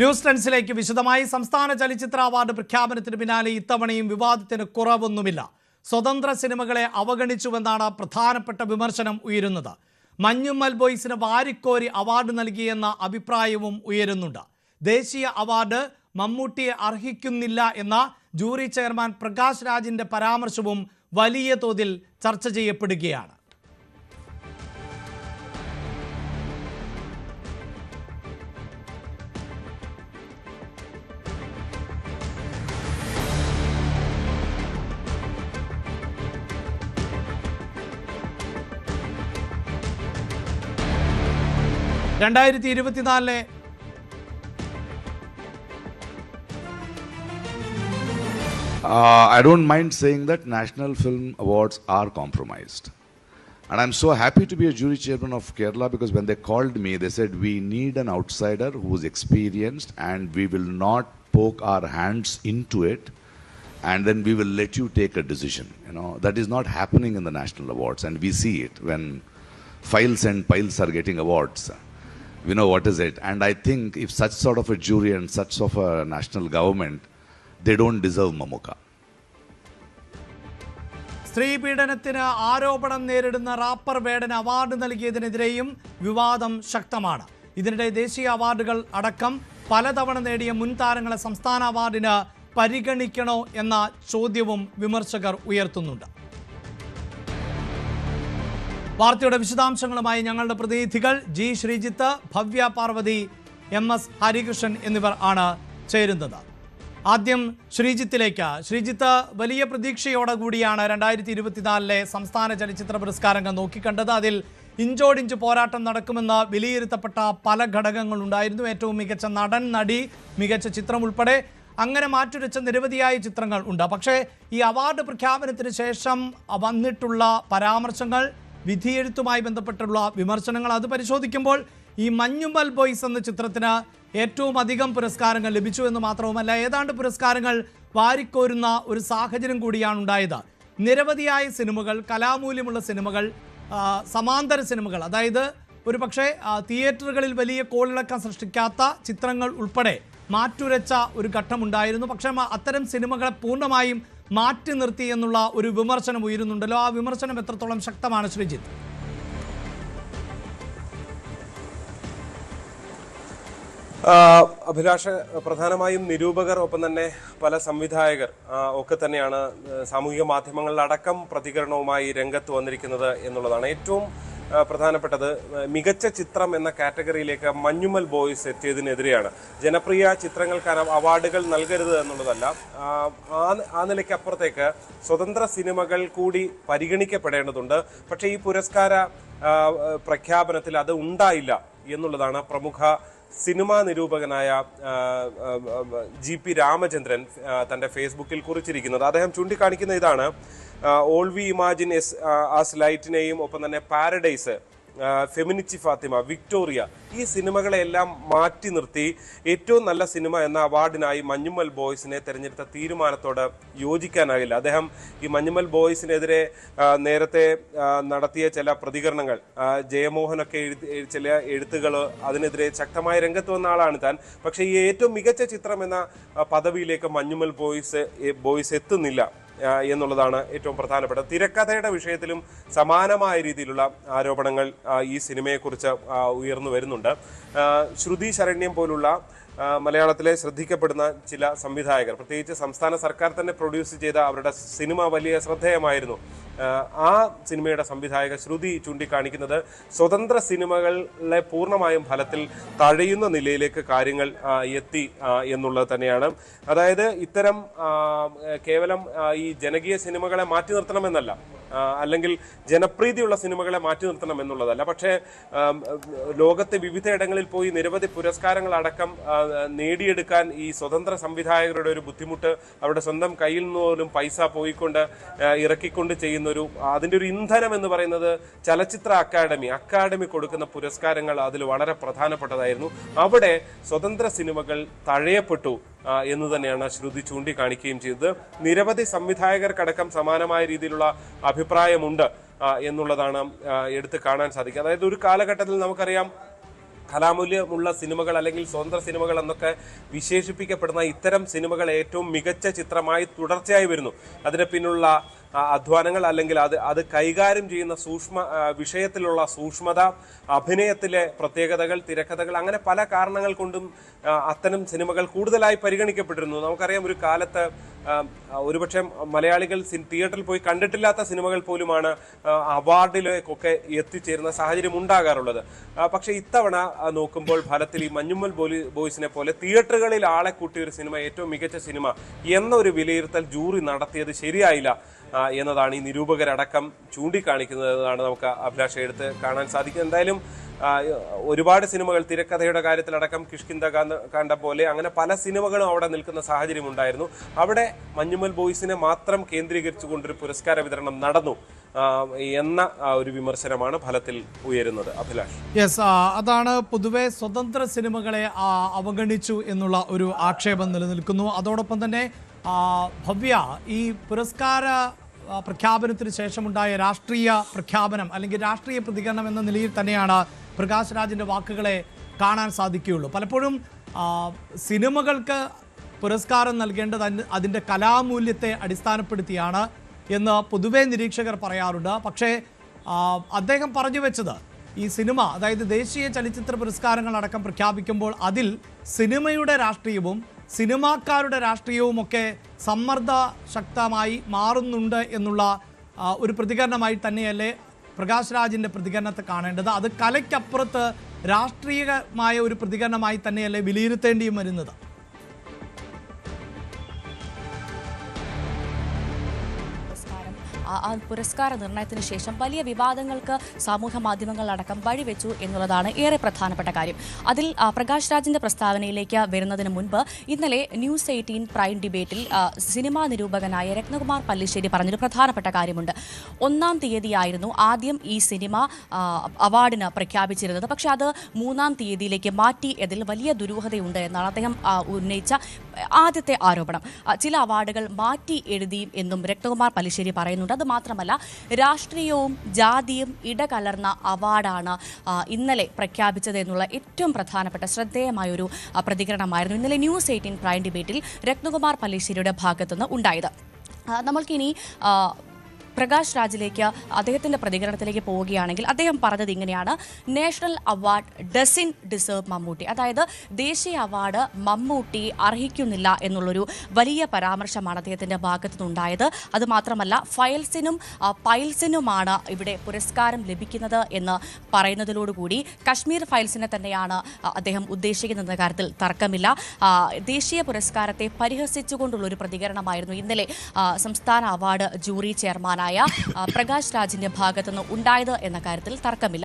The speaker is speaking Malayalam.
ന്യൂസ് ടെൻസിലേക്ക് വിശദമായി സംസ്ഥാന ചലച്ചിത്ര അവാർഡ് പ്രഖ്യാപനത്തിന് പിന്നാലെ ഇത്തവണയും വിവാദത്തിന് കുറവൊന്നുമില്ല. സ്വതന്ത്ര സിനിമകളെ അവഗണിച്ചുവെന്നാണ് പ്രധാനപ്പെട്ട വിമർശനം ഉയരുന്നത്. മഞ്ഞുമ്മൽ ബോയ്സിന് വാരിക്കോരി അവാർഡ് നൽകിയെന്ന അഭിപ്രായവും ഉയരുന്നുണ്ട്. ദേശീയ അവാർഡ് മമ്മൂട്ടിയെ അർഹിക്കുന്നില്ല എന്ന ജൂറി ചെയർമാൻ പ്രകാശ് രാജിന്റെ പരാമർശവും വലിയ തോതിൽ ചർച്ച ചെയ്യപ്പെടുകയാണ്. രണ്ടായിരത്തി ഇരുപത്തിനാലിലെ Uh, I don't mind saying that National Film Awards are compromised. And I'm so happy to be a jury chairman of Kerala because when they called me, they said, We need an outsider who's experienced and we will not poke our hands into it and then we will let you take a decision. You know, that is not happening in the national awards, and we see it when files and piles are getting awards. We know what is it. And I think if such sort of a jury and such of a national government, they don't deserve Mamuka. സ്ത്രീ പീഡനത്തിന് ആരോപണം നേരിടുന്ന റാപ്പർ വേടന് അവാർഡ് നൽകിയതിനെതിരെയും വിവാദം ശക്തമാണ് ഇതിനിടെ ദേശീയ അവാർഡുകൾ അടക്കം പലതവണ നേടിയ മുൻ താരങ്ങളെ സംസ്ഥാന അവാർഡിന് പരിഗണിക്കണോ എന്ന ചോദ്യവും വിമർശകർ ഉയർത്തുന്നുണ്ട് വാർത്തയുടെ വിശദാംശങ്ങളുമായി ഞങ്ങളുടെ പ്രതിനിധികൾ G Sreejith Bhavya Parvathy M S Harikrishnan എന്നിവർ ആണ് ചേരുന്നത്. ആദ്യം ശ്രീജിത്തിലേക്ക്. ശ്രീജിത്ത് വലിയ പ്രതീക്ഷയോടെ കൂടിയാണ് രണ്ടായിരത്തി ഇരുപത്തിനാലിലെ സംസ്ഥാന ചലച്ചിത്ര പുരസ്കാരങ്ങൾ നോക്കിക്കണ്ടത്. അതിൽ ഇഞ്ചോടിഞ്ച് പോരാട്ടം നടക്കുമെന്ന് വിലയിരുത്തപ്പെട്ട പല ഘടകങ്ങളുണ്ടായിരുന്നു. ഏറ്റവും മികച്ച നടൻ നടി മികച്ച ചിത്രം ഉൾപ്പെടെ അങ്ങനെ മാറ്റുരച്ച നിരവധിയായ ചിത്രങ്ങൾ ഉണ്ട്. പക്ഷേ ഈ അവാർഡ് പ്രഖ്യാപനത്തിന് ശേഷം വന്നിട്ടുള്ള പരാമർശങ്ങൾ വിധിയെഴുത്തുമായി ബന്ധപ്പെട്ടുള്ള വിമർശനങ്ങൾ അത് പരിശോധിക്കുമ്പോൾ ഈ മഞ്ഞുമ്പൽ ബോയ്സ് എന്ന ചിത്രത്തിന് ഏറ്റവും അധികം പുരസ്കാരങ്ങൾ ലഭിച്ചു എന്ന് മാത്രവുമല്ല ഏതാണ്ട് പുരസ്കാരങ്ങൾ വാരിക്കോരുന്ന ഒരു സാഹചര്യം കൂടിയാണ് ഉണ്ടായത്. നിരവധിയായ സിനിമകൾ കലാമൂല്യമുള്ള സിനിമകൾ സമാന്തര സിനിമകൾ അതായത് ഒരു പക്ഷേ തിയേറ്ററുകളിൽ വലിയ കോളിളക്കം സൃഷ്ടിക്കാത്ത ചിത്രങ്ങൾ ഉൾപ്പെടെ മാറ്റുരച്ച ഒരു ഘട്ടമുണ്ടായിരുന്നു. പക്ഷേ അത്തരം സിനിമകളെ പൂർണമായും മാറ്റി നിർത്തി എന്നുള്ള ഒരു വിമർശനം ഉയരുന്നുണ്ടല്ലോ. ആ വിമർശനം എത്രത്തോളം ശക്തമാണ് ശ്രീജിത്ത്? അഭിലാഷ പ്രധാനമായും നിരൂപകർ ഒപ്പം തന്നെ പല സംവിധായകർ ഒക്കെ തന്നെയാണ് സാമൂഹിക മാധ്യമങ്ങളിലടക്കം പ്രതികരണവുമായി രംഗത്ത് വന്നിരിക്കുന്നത് എന്നുള്ളതാണ്. ഏറ്റവും പ്രധാനപ്പെട്ടത് മികച്ച ചിത്രം എന്ന കാറ്റഗറിയിലേക്ക് മഞ്ഞുമൽ ബോയ്സ് എത്തിയതിനെതിരെയാണ്. ജനപ്രിയ ചിത്രങ്ങൾക്ക് അവാർഡുകൾ നൽകരുത് എന്നുള്ളതല്ല. ആ, ആ- ആ നിലയ്ക്ക് അപ്പുറത്തേക്ക് സ്വതന്ത്ര സിനിമകൾ കൂടി പരിഗണിക്കപ്പെടേണ്ടതുണ്ട്. പക്ഷേ ഈ പുരസ്കാര പ്രഖ്യാപനത്തിൽ അത് ഉണ്ടായില്ല എന്നുള്ളതാണ് പ്രമുഖ സിനിമാ നിരൂപകനായ ജി പി രാമചന്ദ്രൻ തന്റെ ഫേസ്ബുക്കിൽ കുറിച്ചിരിക്കുന്നത്. അദ്ദേഹം ചൂണ്ടിക്കാണിക്കുന്ന ഇതാണ് all we imagine as as ലൈറ്റിനെയും ഒപ്പം തന്നെ പാരഡൈസ് ഫെമിനിച്ചി ഫാത്തിമ വിക്ടോറിയ ഈ സിനിമകളെല്ലാം മാറ്റി നിർത്തി. ഏറ്റവും നല്ല സിനിമ എന്ന അവാർഡിനായി മഞ്ഞുമ്മൽ ബോയ്സിനെ തെരഞ്ഞെടുത്ത തീരുമാനത്തോട് യോജിക്കാനാകില്ല അദ്ദേഹം ഈ മഞ്ഞുമ്മൽ ബോയ്സിനെതിരെ നേരത്തെ നടത്തിയ ചില പ്രതികരണങ്ങൾ ജയമോഹനൊക്കെ എഴുതി ചില എഴുത്തുകൾ അതിനെതിരെ ശക്തമായ രംഗത്ത് വന്ന ആളാണ് താൻ. പക്ഷേ ഈ ഏറ്റവും മികച്ച ചിത്രം എന്ന പദവിയിലേക്ക് മഞ്ഞുമ്മൽ ബോയ്സ് ബോയ്സ് എത്തുന്നില്ല. എന്നുള്ളതാണ് ഏറ്റവും പ്രധാനപ്പെട്ട തിരക്കഥയുടെ വിഷയത്തിലും സമാനമായ രീതിയിലുള്ള ആരോപണങ്ങൾ ഈ സിനിമയെക്കുറിച്ച് ഉയർന്നു വരുന്നുണ്ട്. ശ്രുതി ശരണ്യം പോലുള്ള മലയാളത്തിലെ ശ്രദ്ധിക്കപ്പെടുന്ന ചില സംവിധായകർ. പ്രത്യേകിച്ച് സംസ്ഥാന സർക്കാർ തന്നെ പ്രൊഡ്യൂസ് ചെയ്ത അവരുടെ സിനിമ വലിയ ശ്രദ്ധേയമായിരുന്നു. ആ, സിനിമയുടെ സംവിധായക ശ്രുതി ചൂണ്ടിക്കാണിക്കുന്നത് സ്വതന്ത്ര സിനിമകളെ പൂർണമായും ഫലത്തിൽ തഴയുന്ന നിലയിലേക്ക് കാര്യങ്ങൾ എത്തി എന്നുള്ളത് തന്നെയാണ്. അതായത് ഇത്തരം കേവലം ഈ ജനകീയ സിനിമകളെ മാറ്റി നിർത്തണമെന്നല്ല. അല്ലെങ്കിൽ ജനപ്രീതിയുള്ള സിനിമകളെ മാറ്റി നിർത്തണം എന്നുള്ളതല്ല. പക്ഷേ ലോകത്തെ വിവിധയിടങ്ങളിൽ പോയി നിരവധി പുരസ്കാരങ്ങൾ അടക്കം നേടിയെടുക്കാൻ ഈ സ്വതന്ത്ര സംവിധായകരുടെ ഒരു ബുദ്ധിമുട്ട് അവരുടെ സ്വന്തം കയ്യിൽ നിന്ന് പോലും പൈസ പോയിക്കൊണ്ട് ഇറക്കിക്കൊണ്ട് ചെയ്യുന്ന ഒരു അതിന്റെ ഒരു ഇന്ധനം എന്ന് പറയുന്നത് ചലച്ചിത്ര അക്കാദമി അക്കാദമി കൊടുക്കുന്ന പുരസ്കാരങ്ങൾ അതിൽ വളരെ പ്രധാനപ്പെട്ടതായിരുന്നു. അവിടെ സ്വതന്ത്ര സിനിമകൾ തഴയപ്പെട്ടു എന്ന് തന്നെയാണ് ശ്രുതി ചൂണ്ടിക്കാണിക്കുകയും ചെയ്തത്. നിരവധി സംവിധായകർക്കടക്കം സമാനമായ രീതിയിലുള്ള അഭിപ്രായമുണ്ട് എന്നുള്ളതാണ് എടുത്തു കാണാൻ സാധിക്കുക. അതായത് ഒരു കാലഘട്ടത്തിൽ നമുക്കറിയാം കലാമൂല്യമുള്ള സിനിമകൾ അല്ലെങ്കിൽ സ്വതന്ത്ര സിനിമകൾ എന്നൊക്കെ വിശേഷിപ്പിക്കപ്പെടുന്ന ഇത്തരം സിനിമകൾ ഏറ്റവും മികച്ച ചിത്രമായി തുടർച്ചയായി വരുന്നു. അതിന് പിന്നുള്ള അധ്വാനങ്ങൾ അല്ലെങ്കിൽ അത് അത് കൈകാര്യം ചെയ്യുന്ന സൂക്ഷ്മ വിഷയത്തിലുള്ള സൂക്ഷ്മത അഭിനയത്തിലെ പ്രത്യേകതകൾ തിരക്കഥകൾ അങ്ങനെ പല കാരണങ്ങൾ കൊണ്ടും അത്തരം സിനിമകൾ കൂടുതലായി പരിഗണിക്കപ്പെട്ടിരുന്നു. നമുക്കറിയാം ഒരു കാലത്ത് ഒരുപക്ഷെ മലയാളികൾ തിയേറ്ററിൽ പോയി കണ്ടിട്ടില്ലാത്ത സിനിമകൾ പോലുമാണ് അവാർഡിലേക്കൊക്കെ എത്തിച്ചേരുന്ന സാഹചര്യം ഉണ്ടാകാറുള്ളത്. പക്ഷേ ഇത്തവണ നോക്കുമ്പോൾ ഫലത്തിൽ ഈ മഞ്ഞുമ്മൽ ബോലി- ബോയ്സിനെ പോലെ തിയേറ്ററുകളിൽ ആളെ കൂട്ടിയ ഒരു സിനിമ ഏറ്റവും മികച്ച സിനിമ എന്നൊരു വിലയിരുത്തൽ ജൂറി നടത്തിയത് ശരിയായില്ല എന്നതാണ് ഈ നിരൂപകരടക്കം ചൂണ്ടിക്കാണിക്കുന്നതാണ് നമുക്ക് അഭിലാഷ എടുത്ത് കാണാൻ സാധിക്കും എന്തായാലും ഒരുപാട് സിനിമകൾ തിരക്കഥയുടെ കാര്യത്തിലടക്കം കിഷ്കിന്ത കണ്ട പോലെ അങ്ങനെ പല സിനിമകളും അവിടെ നിൽക്കുന്ന സാഹചര്യം ഉണ്ടായിരുന്നു അവിടെ മഞ്ഞുമൽ ബോയ്സിനെ മാത്രം കേന്ദ്രീകരിച്ചുകൊണ്ടൊരു പുരസ്കാര വിതരണം നടന്നു. എന്ന ഒരു വിമർശനമാണ് ഫലത്തിൽ ഉയരുന്നത്. അഭിലാഷ്. യെസ് അതാണ് പൊതുവെ സ്വതന്ത്ര സിനിമകളെ അവഗണിച്ചു എന്നുള്ള ഒരു ആക്ഷേപം നിലനിൽക്കുന്നു. അതോടൊപ്പം തന്നെ ഭവ്യ ഈ പുരസ്കാര പ്രഖ്യാപനത്തിന് ശേഷമുണ്ടായ രാഷ്ട്രീയ പ്രഖ്യാപനം അല്ലെങ്കിൽ രാഷ്ട്രീയ പ്രതികരണം എന്ന നിലയിൽ തന്നെയാണ് പ്രകാശ് രാജിന്റെ വാക്കുകളെ കാണാൻ സാധിക്കുകയുള്ളൂ. പലപ്പോഴും സിനിമകൾക്ക് പുരസ്കാരം നൽകേണ്ടത് അതിന്റെ കലാമൂല്യത്തെ അടിസ്ഥാനപ്പെടുത്തിയാണ് എന്ന് പൊതുവെ നിരീക്ഷകർ പറയാറുണ്ട്. പക്ഷേ അദ്ദേഹം പറഞ്ഞു വെച്ചത് ഈ സിനിമ അതായത് ദേശീയ ചലച്ചിത്ര പുരസ്കാരങ്ങൾ അടക്കം പ്രഖ്യാപിക്കുമ്പോൾ അതിൽ സിനിമയുടെ രാഷ്ട്രീയവും സിനിമാക്കാരുടെ രാഷ്ട്രീയവും ഒക്കെ സമ്മർദ്ദ ശക്തമായി മാറുന്നുണ്ട് എന്നുള്ള ഒരു പ്രതികരണമായി തന്നെയല്ലേ പ്രകാശ് രാജിന്റെ പ്രതികരണത്തെ കാണേണ്ടത് അത് കലയ്ക്കപ്പുറത്ത് രാഷ്ട്രീയമായ ഒരു പ്രതികരണമായി തന്നെയല്ലേ വിലയിരുത്തേണ്ടിയും വരുന്നത്? ആ- പുരസ്കാര നിർണയത്തിന് ശേഷം വലിയ വിവാദങ്ങൾക്ക് സാമൂഹ്യ മാധ്യമങ്ങളിലടക്കം വഴിവെച്ചു എന്നുള്ളതാണ് ഏറെ പ്രധാനപ്പെട്ട കാര്യം. അതിൽ പ്രകാശ് രാജിന്റെ പ്രസ്താവനയിലേക്ക് വരുന്നതിന് മുൻപ് ഇന്നലെ ന്യൂസ് എയ്റ്റീൻ പ്രൈം ഡിബേറ്റിൽ സിനിമാ നിരൂപകനായ രത്നകുമാർ പല്ലിശ്ശേരി പറഞ്ഞൊരു പ്രധാനപ്പെട്ട കാര്യമുണ്ട്. ഒന്നാം തീയതിയായിരുന്നു ആദ്യം ഈ സിനിമ അവാർഡിന് പ്രഖ്യാപിച്ചിരുന്നത്. പക്ഷെ അത് മൂന്നാം തീയതിയിലേക്ക് മാറ്റി അതിൽ വലിയ ദുരൂഹതയുണ്ട് എന്നാണ് അദ്ദേഹം ഉന്നയിച്ച ആദ്യത്തെ ആരോപണം. ചില അവാർഡുകൾ മാറ്റി എഴുതി എന്നും രക്തകുമാർ പല്ലിശ്ശേരി പറയുന്നുണ്ട്. മാത്രമല്ല രാഷ്ട്രീയവും ജാതിയും ഇടകലർന്ന അവാർഡാണ് ഇന്നലെ പ്രഖ്യാപിച്ചത് എന്നുള്ള ഏറ്റവും പ്രധാനപ്പെട്ട ശ്രദ്ധേയമായ ഒരു പ്രതികരണമായിരുന്നു ഇന്നലെ ന്യൂസ് എയ്റ്റീൻ പ്രൈം ഡിബേറ്റിൽ രത്നകുമാർ പലേശ്ശേരിയുടെ ഭാഗത്തുനിന്ന് ഉണ്ടായത്. നമ്മൾക്കിനി പ്രകാശ് രാജിലേക്ക് അദ്ദേഹത്തിന്റെ പ്രതികരണത്തിലേക്ക് പോവുകയാണെങ്കിൽ അദ്ദേഹം പറഞ്ഞത് ഇങ്ങനെയാണ്. National award doesn't deserve Mammootty. അതായത് ദേശീയ അവാർഡ് മമ്മൂട്ടി അർഹിക്കുന്നില്ല എന്നുള്ളൊരു വലിയ പരാമർശമാണ് അദ്ദേഹത്തിന്റെ ഭാഗത്തു നിന്നുണ്ടായത് അതുമാത്രമല്ല ഫയൽസിനും പൈൽസിനുമാണ് ഇവിടെ പുരസ്കാരം ലഭിക്കുന്നത് എന്ന് പറയുന്നതിലോടുകൂടി കശ്മീർ ഫയൽസിനെ തന്നെയാണ് അദ്ദേഹം ഉദ്ദേശിക്കുന്നത് കാര്യത്തിൽ തർക്കമില്ല. ദേശീയ പുരസ്കാരത്തെ പരിഹസിച്ചുകൊണ്ടുള്ള ഒരു പ്രതികരണമായിരുന്നു ഇന്നലെ സംസ്ഥാന അവാർഡ് ജൂറി ചെയർമാനായ പ്രകാശ് രാജിന്റെ ഭാഗത്തുനിന്ന് ഉണ്ടായത് എന്ന കാര്യത്തിൽ തർക്കമില്ല.